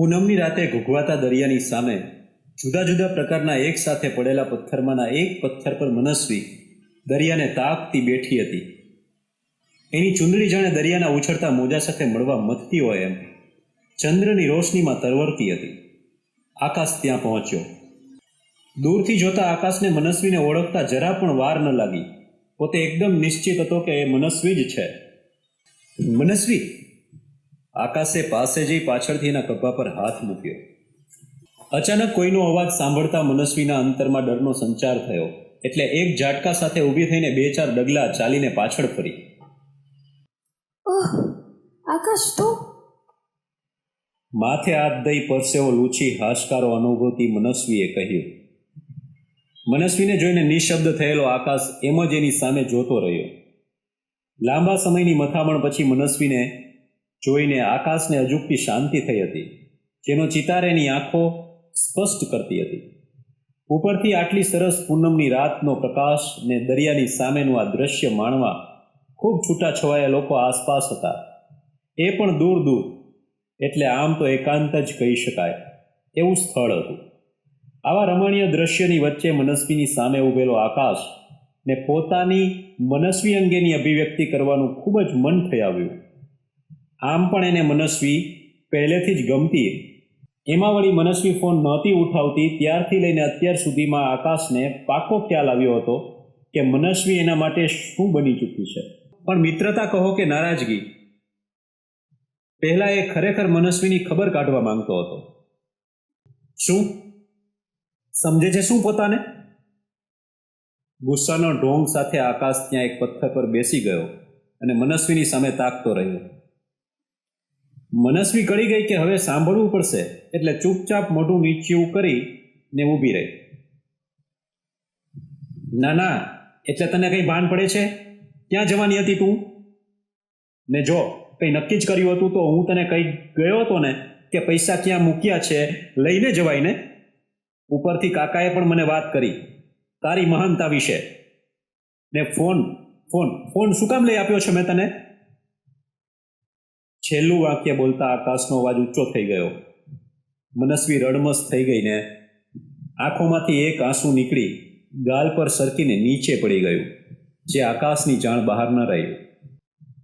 પૂનમની રાતે ઘૂઘવાતા દરિયાની સામે જુદા જુદા પ્રકારના એક સાથે પડેલા પથ્થરમાંના એક પથ્થર પર મનસ્વી દરિયાને તાકતી બેઠી હતી. એની ચુંદડી જાણે દરિયાના ઉછળતા મોજા સાથે મળવા મથતી હોય એમ. ચંદ્રની રોશનીમાં તરવરતી હતી. આકાશ ત્યાં પહોંચ્યો. દૂરથી જોતા આકાશને મનસ્વીને ઓળખતા જરા પણ વાર ન લાગી. પોતે એકદમ નિશ્ચિત હતો કે એ મનસ્વી જ છે. મનસ્વી? આકાશે પાસે જઈ પાછળથી એના ખભા પર હાથ મૂક્યો. અચાનક કોઈનો અવાજ સાંભળતા મનસ્વીના અંતરમાં ડરનો સંચાર થયો. એટલે એક ઝાટકા સાથે ઊભી થઈને બે ચાર ડગલા ચાલીને પાછળ ફરી. આકાશ તું? માથે હાથ દઈ પરસેવો લૂછી હાશકારો અનુભવતી મનસ્વીએ કહ્યું. મનસ્વીને જોઈને નિશબ્દ થયેલો આકાશ એમ જ એની સામે જોતો રહ્યો. લાંબા સમયની મથામણ પછી મનસ્વીને જોઈને આકાશને અજુકતી શાંતિ થઈ હતી, જેનો ચિતારેની આંખો સ્પષ્ટ કરતી હતી. ઉપરથી આટલી સરસ પૂનમની રાતનો પ્રકાશ ને દરિયાની સામેનું આ દ્રશ્ય માણવા ખૂબ છૂટાછવાયા લોકો આસપાસ હતા. એ પણ દૂર દૂર, એટલે આમ તો એકાંત જ કહી શકાય, એવું સ્થળ હતું. આવા રમણીય દ્રશ્યની વચ્ચે મનસ્વીની સામે ઊભેલો આકાશ ને પોતાની મનસ્વી અંગેની અભિવ્યક્તિ કરવાનું ખૂબ જ મન થઈ આવ્યું. આમ પણ એને મનસ્વી પહેલેથી જ ગમતી એમાં વળી મનસ્વી ફોન નહોતી ઉઠાવતી, ત્યારથી લઈને અત્યાર સુધીમાં આકાશને પાકો ખ્યાલ આવ્યો હતો કે મનસ્વી એના માટે શું બની ચૂકી છે. પણ મિત્રતા કહો કે નારાજગી, પહેલા એ ખરેખર મનસ્વીની ખબર કાઢવા માંગતો હતો. શું? સમજે છે શું પોતાને? ગુસ્સાનો ઢોંગ સાથે આકાશ ત્યાં એક પથ્થર પર બેસી ગયો અને મનસ્વીની સામે તાકતો રહ્યો. મનસ્વી કરી ગઈ કે હવે સાંભળવું પડશે, એટલે ચૂપચાપ મોઢું નીચ્યું કરી ને ઊભી રહી. ના ના, એટલે તને કંઈ ભાન પડે છે? ક્યાં જવાની હતી તું? ને જો, કંઈ નક્કી જ કર્યું હતું તો હું તને કંઈ ગયો હતો ને, કે પૈસા ક્યાં મૂક્યા છે, લઈને જવાય ને? ઉપરથી કાકાએ પણ મને વાત કરી. તારી મહાનતા વિશે ને ફોન ફોન ફોન શું કામ લઈ આપ્યો છે મેં તને? છેલ્લું વાક્ય બોલતા આકાશનો અવાજ ઊંચો થઈ ગયો. મનસ્વી રડમસ થઈ ગઈને આંખોમાંથી એક આંસુ નીકળી, ગાલ પર સરકીને નીચે પડી ગયું, જે આકાશની જાણ બહાર ન રહ્યું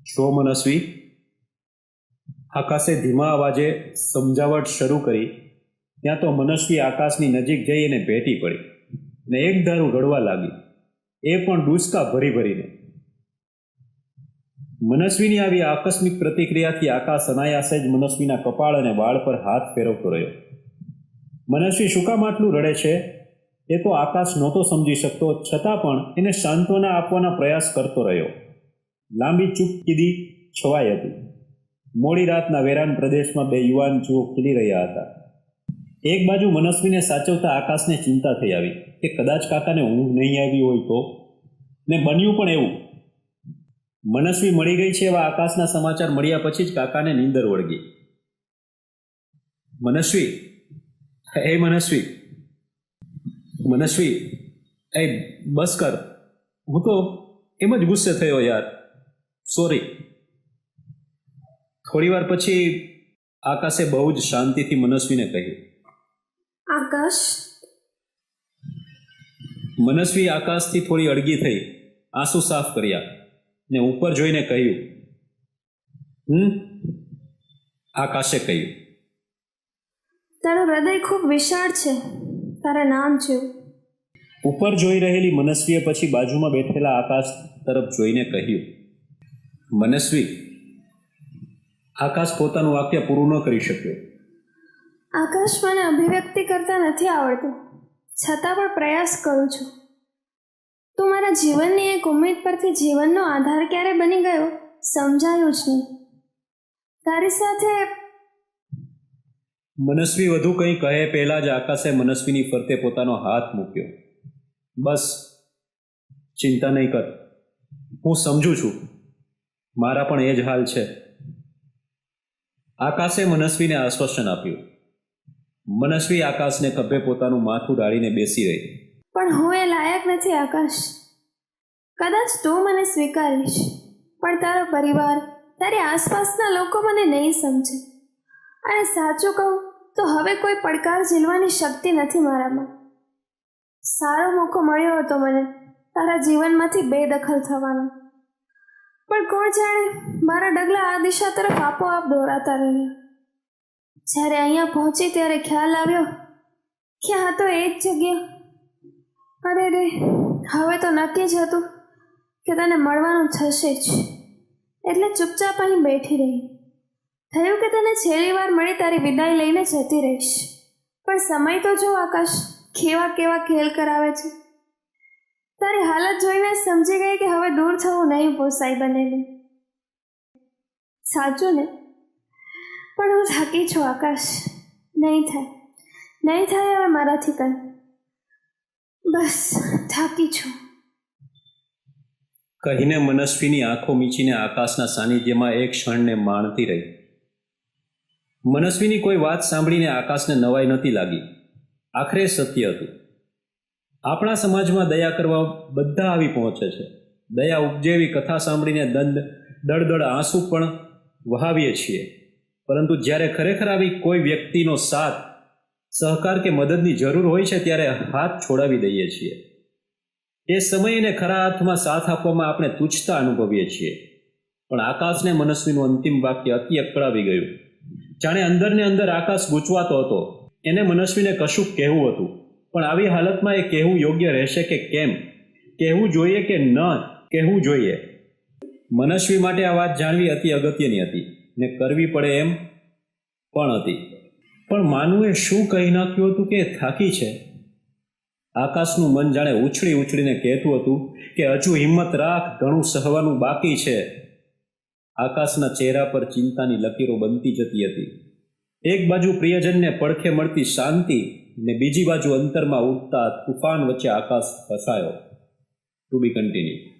છો મનસ્વી, આકાશે ધીમા અવાજે સમજાવટ શરૂ કરી, ત્યાં તો મનસ્વી આકાશની નજીક જઈ એને ભેટી પડી, ને એક ધારું રડવા લાગી, એ પણ ડૂસકા ભરી ભરીને. મનસ્વીની આવી આકસ્મિક પ્રતિક્રિયાથી આકાશ અનાયાસે જ મનસ્વીના કપાળ અને વાળ પર હાથ ફેરવતો રહ્યો. મનસ્વી શું કામ આટલું રડે છે? એ તો આકાશ નહોતો સમજી શકતો, છતાં પણ એને સાંત્વના આપવાના પ્રયાસ કરતો રહ્યો. લાંબી ચૂપ કીધી છવાઈ હતી. મોડી રાતના વેરાન પ્રદેશમાં બે યુવાન જુઓ ખીલી રહ્યા હતા. એક બાજુ મનસ્વીને સાચવતા આકાશને ચિંતા થઈ આવી કે કદાચ કાકાને ઊંઘ નહીં આવી હોય તો? ને બન્યું પણ એવું. મનસ્વી મળી ગઈ છે એવા આકાશના સમાચાર મળ્યા પછી જ કાકાને નીંદર વળગી. મનસ્વી એ મનસ્વી મનસ્વી એ બસ કર. હું તો એમ જ ગુસ્સે થયો યાર. સોરી. થોડી વાર પછી આકાશે બહુ જ શાંતિથી મનસ્વીને કહ્યું. આકાશ? મનસ્વી આકાશથી થોડી અડગી થઈ આંસુ સાફ કર્યા. ને ઉપર જોઈને કહ્યું હમ આકાશે કહ્યું. તારું હૃદય ખૂબ વિશાળ છે. તારા નામ છે. ઉપર જોઈ રહેલી મનસ્વીએ પછી બાજુમાં બેઠેલા આકાશ તરફ જોઈને કહ્યું મનસ્વી આકાશ પોતાનું વાક્ય પૂરું ન કરી શક્યો. આકાશ મને અભિવ્યક્તિ કરતા નથી આવડતું. છતાં પણ પ્રયાસ કરું છું. તું મારા જીવનની એક ઉમેદ પરથી જીવનનો આધાર ક્યારે બની ગયો? સમજાયું જ નહીં. તારી સાથે મનસ્વી વધુ કંઈ કહે પહેલા જ આકાશે મનસ્વીની ફરતે પોતાનો હાથ મૂક્યો. બસ, ચિંતા નહીં કર. હું સમજુ છું. મારા પણ એ જ હાલ છે. આકાશે મનસ્વીને આશ્વાસન આપ્યું. મનસ્વી આકાશને ખભે પોતાનું માથું ડાળીને બેસી રહી. પણ હું એ લાયક નથી આકાશ. કદાચ તું મને સ્વીકારીશ, પણ તારો પરિવાર, તારી આસપાસના લોકો મને નહીં સમજે. અને સાચું કહું તો હવે કોઈ પડકાર ઝીલવાની શક્તિ નથી મારામાં. સારો મોકો મળ્યો હતો મને તારા જીવનમાંથી બેદખલ થવાનો. પણ કોણ જાણે મારા ડગલા આ દિશા તરફ આપોઆપ દોરાતા રહ્યા. જ્યારે અહીંયા પહોંચી ત્યારે ખ્યાલ આવ્યો કે આ તો એ જ જગ્યા? અરે રે, હવે તો નક્કી જ હતું કે તને મળવાનું થશે જ. એટલે ચૂપચાપ અહીં બેઠી રહી. થયું કે તને છેલ્લી વાર મળી તારી વિદાય લઈને જતી રહીશ. પણ સમય તો જો આકાશ, કેવા કેવા ખેલ કરાવે છે. તારી હાલત જોઈને સમજી ગઈ કે હવે દૂર થવું નહીં પોસાય બનેલું. સાચું ને? પણ હું થાકી છું આકાશ. નહીં થાય. નહીં થાય હવે મારાથી કંઈ. બસ, થાકી છું. કહીને મનસ્વીની આંખો મીચીને આકાશના સાનિધ્યમાં એક ક્ષણને માણતી રહી. મનસ્વીની કોઈ વાત સાંભળીને આકાશને નવાઈ નહોતી લાગી. આખરે સત્ય હતું. આપણા સમાજમાં દયા કરવા બધા આવી પહોંચે છે. દયા ઉપજેવી કથા સાંભળીને દંડ, દળદળ આંસુ પણ વહાવીએ છીએ. પરંતુ જ્યારે ખરેખર આવી કોઈ વ્યક્તિનો સાથ સહકાર કે મદદની જરૂર હોય છે ત્યારે હાથ છોડાવી દઈએ છીએ. એ સમયને ખરા અર્થમાં સાથ આપવામાં આપણે તુચ્છતા અનુભવીએ છીએ. પણ આકાશને મનસ્વીનું અંતિમ વાક્ય અતિ અકળાવી ગયું. જાણે અંદરને અંદર આકાશ ગૂંચવાતો હતો. એને મનસ્વીને કશું કહેવું હતું. પણ આવી હાલતમાં એ કહેવું યોગ્ય રહેશે કે કેમ? કહેવું જોઈએ કે ન કહેવું જોઈએ? મનસ્વી માટે આ વાત જાણવી અતિ અગત્યની હતી ને કરવી પડે એમ પણ હતી. પણ માનુએ શું કહી નાખ્યું હતું કે થાકી છે? આકાશનું મન જાણે ઉછળી ઉછળીને કહેતું હતું કે હજુ હિંમત રાખ, ઘણું સહવાનું બાકી છે. આકાશના ચહેરા પર ચિંતાની લકીરો બનતી જતી હતી. એક બાજુ પ્રિયજનને પડખે મળતી શાંતિ ને બીજી બાજુ અંતરમાં ઉઠતા તુફાન વચ્ચે આકાશ ફસાયો. ટુ બી કન્ટિન્યુ